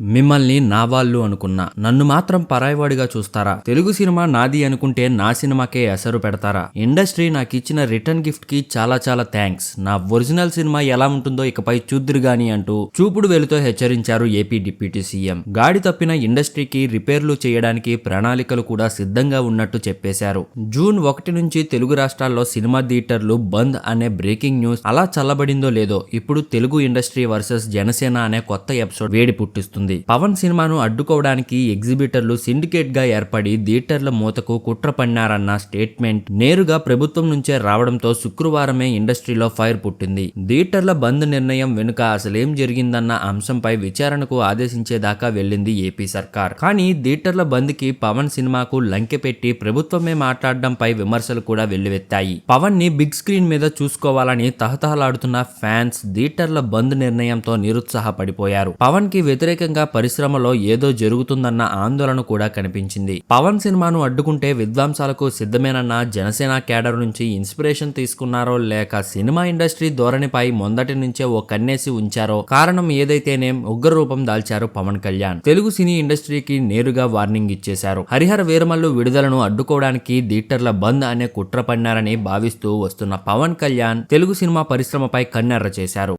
మిమ్మల్ని నా వాళ్ళు అనుకున్నా. నన్ను మాత్రం పరాయివాడిగా చూస్తారా? తెలుగు సినిమా నాది అనుకుంటే నా సినిమాకే ఎసరు పెడతారా? ఇండస్ట్రీ నాకు ఇచ్చిన రిటర్న్ గిఫ్ట్కి చాలా చాలా థ్యాంక్స్ నా ఒరిజినల్ సినిమా ఎలా ఉంటుందో ఇకపై చూద్దురు గాని అంటూ చూపుడు వెలుతో హెచ్చరించారు ఏపీ డిప్యూటీ సీఎం. గాడి తప్పిన ఇండస్ట్రీకి రిపేర్లు చేయడానికి ప్రణాళికలు కూడా సిద్ధంగా ఉన్నట్టు చెప్పేశారు. జూన్ ఒకటి నుంచి తెలుగు రాష్ట్రాల్లో సినిమా థియేటర్లు బంద్ అనే బ్రేకింగ్ న్యూస్ అలా చల్లబడిందో లేదో ఇప్పుడు తెలుగు ఇండస్ట్రీ వర్సెస్ జనసేన అనే కొత్త ఎపిసోడ్ వేడి పుట్టిస్తుంది. పవన్ సినిమాను అడ్డుకోవడానికి ఎగ్జిబిటర్లు సిండికేట్గా ఏర్పడి థియేటర్ల మూతకు కుట్ర పన్నారన్న స్టేట్మెంట్ నేరుగా ప్రభుత్వం నుంచే రావడంతో శుక్రవారమే ఇండస్ట్రీలో ఫైర్ పుట్టింది. థియేటర్ల బంద్ నిర్ణయం వెనుక అసలేం జరిగిందన్న అంశంపై విచారణకు ఆదేశించేదాకా వెళ్ళింది ఏపీ సర్కార్. కానీ థియేటర్ల బంద్కి పవన్ సినిమాకు లంకె పెట్టి ప్రభుత్వమే మాట్లాడడంపై విమర్శలు కూడా వెల్లువెత్తాయి. పవన్ని బిగ్ స్క్రీన్ మీద చూసుకోవాలని తహతహలాడుతున్న ఫ్యాన్స్ థియేటర్ల బంద్ నిర్ణయంతో నిరుత్సాహపడిపోయారు. పవన్కి వ్యతిరేకంగా పరిశ్రమలో ఏదో జరుగుతుందన్న ఆందోళన కూడా కనిపించింది. పవన్ సినిమాను అడ్డుకుంటే విద్వాంసాలకు సిద్ధమేనన్న జనసేన కేడర్ నుంచి ఇన్స్పిరేషన్ తీసుకున్నారో లేక సినిమా ఇండస్ట్రీ ధోరణిపై మొదటి నుంచే ఓ కన్నేసి ఉంచారో కారణం ఏదైతేనే ఉగ్ర రూపం దాల్చారు పవన్ కళ్యాణ్. తెలుగు సినీ ఇండస్ట్రీకి నేరుగా వార్నింగ్ ఇచ్చేశారు. హరిహర వీరమల్లు విడుదలను అడ్డుకోవడానికి థియేటర్ల బంద్ అనే కుట్ర పన్నారని భావిస్తూ వస్తున్న పవన్ కళ్యాణ్ తెలుగు సినిమా పరిశ్రమపై కన్నెర్ర చేశారు.